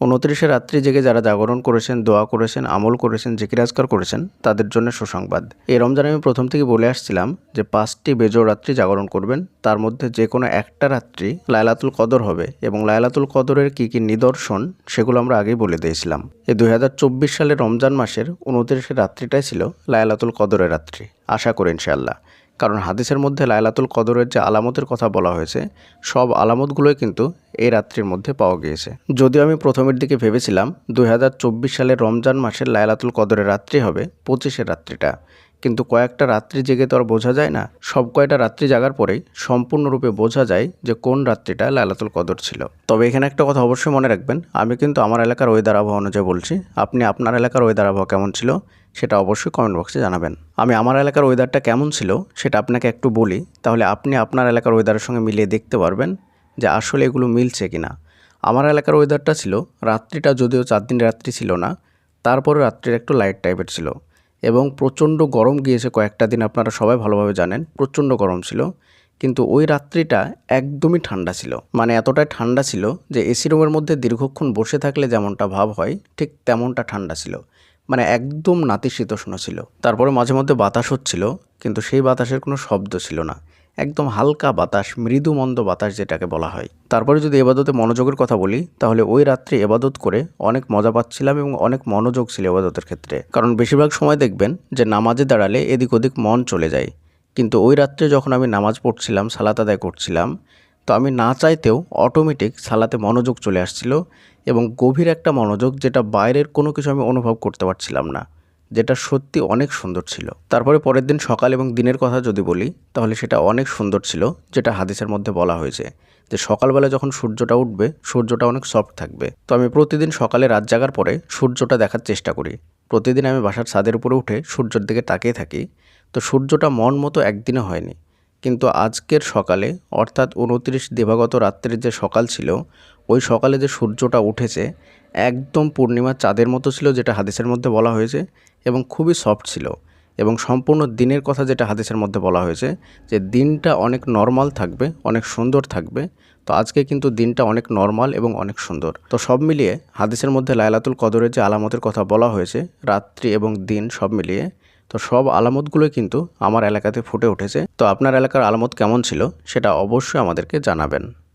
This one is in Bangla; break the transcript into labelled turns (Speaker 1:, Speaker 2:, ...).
Speaker 1: উনত্রিশে রাত্রি জেগে যারা জাগরণ করেছেন, দোয়া করেছেন, আমল করেছেন জিকিরাজকার করেছেন, তাদের জন্য সুসংবাদ। এই রমজান আমি প্রথম থেকে বলে আসছিলাম যে পাঁচটি বেজোড় রাত্রি জাগরণ করবেন। তার মধ্যে যে কোনো একটা রাত্রি লায়লাতুল কদর হবে এবং লায়লাতুল কদরের কী কী নিদর্শন সেগুলো আমরা আগেই বলে দিয়েছিলাম। এই দু হাজার চব্বিশ সালের রমজান মাসের উনত্রিশে রাত্রিটাই ছিল লায়লাতুল কদরের রাত্রি, আশা করি ইনশাআল্লাহ। কারণ হাদিসের মধ্যে লায়লাতুল কদরের যে আলামতের কথা বলা হয়েছে, সব আলামতগুলোই কিন্তু এই রাত্রির মধ্যে পাওয়া গিয়েছে। যদিও আমি প্রথমের দিকে ভেবেছিলাম দু হাজার চব্বিশ সালের রমজান মাসের লায়লাতুল কদরের রাত্রি হবে পঁচিশের রাত্রিটা। কিন্তু কয়েকটা রাত্রি জেগে তো আর বোঝা যায় না। সব কয়টা রাত্রি জাগার পরেই সম্পূর্ণরূপে বোঝা যায় যে কোন রাত্রিটা লায়লাতুল কদর ছিল। তবে এখানে একটা কথা অবশ্যই মনে রাখবেন, আমি কিন্তু আমার এলাকার ওয়েদার আবহাওয়া অনুযায়ী বলছি। আপনি আপনার এলাকার ওয়েদার আবহাওয়া কেমন ছিল সেটা অবশ্যই কমেন্ট বক্সে জানাবেন। আমি আমার এলাকার ওয়েদারটা কেমন ছিল সেটা আপনাকে একটু বলি, তাহলে আপনি আপনার এলাকার ওয়েদারের সঙ্গে মিলিয়ে দেখতে পারবেন। যে আসলে এগুলো মিলছে কি না আমার এলাকার ওয়েদারটা ছিল, রাত্রিটা যদিও চার দিন রাত্রি ছিল না, তারপরে রাত্রির একটু লাইট টাইপের ছিল। এবং প্রচণ্ড গরম গিয়েছে কয়েকটা দিন, আপনারা সবাই ভালোভাবে জানেন, প্রচণ্ড গরম ছিল। কিন্তু ওই রাত্রিটা একদমই ঠান্ডা ছিল। মানে এতটাই ঠান্ডা ছিল যে এসি রুমের মধ্যে দীর্ঘক্ষণ বসে থাকলে যেমনটা ভাব হয়, ঠিক তেমনটা ঠান্ডা ছিল। মানে একদম নাতিশীতোষ্ণ ছিল। তারপরে মাঝে মধ্যে বাতাস হচ্ছিল, কিন্তু সেই বাতাসের কোনো শব্দ ছিল না। একদম হালকা বাতাস মৃদু মন্দ বাতাস যেটাকে বলা হয়। তারপরে যদি এবাদতে মনোযোগের কথা বলি, তাহলে ওই রাত্রে এবাদত করে অনেক মজা পাচ্ছিলাম এবং অনেক মনোযোগ ছিল এবাদতের ক্ষেত্রে। কারণ বেশিরভাগ সময় দেখবেন যে নামাজে দাঁড়ালে এদিক ওদিক মন চলে যায়। কিন্তু ওই রাত্রে যখন আমি নামাজ পড়ছিলাম, সালাত আদায় করছিলাম, তো আমি না চাইতেও অটোমেটিক সালাতে মনোযোগ চলে আসছিল এবং গভীর একটা মনোযোগ যেটা বাইরের কোনো কিছু আমি অনুভব করতে পারছিলাম না। যেটা সত্যি অনেক সুন্দর ছিল। তারপরে পরের দিন সকাল এবং দিনের কথা যদি বলি, তাহলে সেটা অনেক সুন্দর ছিল, যেটা হাদিসের মধ্যে বলা হয়েছে যে সকালবেলা যখন সূর্যটা উঠবে, সূর্যটা অনেক সফট থাকবে। তো আমি প্রতিদিন সকালে রাত জাগার পরে সূর্যটা দেখার চেষ্টা করি। প্রতিদিন আমি বাসার ছাদের উপরে উঠে সূর্যের দিকে তাকিয়ে থাকি। তো সূর্যটা মন মতো একদিনে হয়নি। কিন্তু আজকের সকালে, অর্থাৎ উনত্রিশ দিবাগত রাত্রির যে সকাল ছিল, ওই সকালে যে সূর্যটা উঠেছে, একদম পূর্ণিমার চাঁদের মতো ছিল, যেটা হাদিসের মধ্যে বলা হয়েছে এবং খুবই সফট ছিল। এবং সম্পূর্ণ দিনের কথা যেটা হাদিসের মধ্যে বলা হয়েছে যে দিনটা অনেক নর্মাল থাকবে, অনেক সুন্দর থাকবে। তো আজকে কিন্তু দিনটা অনেক নর্মাল এবং অনেক সুন্দর। তো সব মিলিয়ে হাদিসের মধ্যে লায়লাতুল কদরের যে আলামতের কথা বলা হয়েছে, রাত্রি এবং দিন সব মিলিয়ে, তো সব আলামতগুলোই কিন্তু আমার এলাকাতে ফুটে উঠেছে। তো আপনার এলাকার আলামত কেমন ছিল সেটা অবশ্যই আমাদেরকে জানাবেন।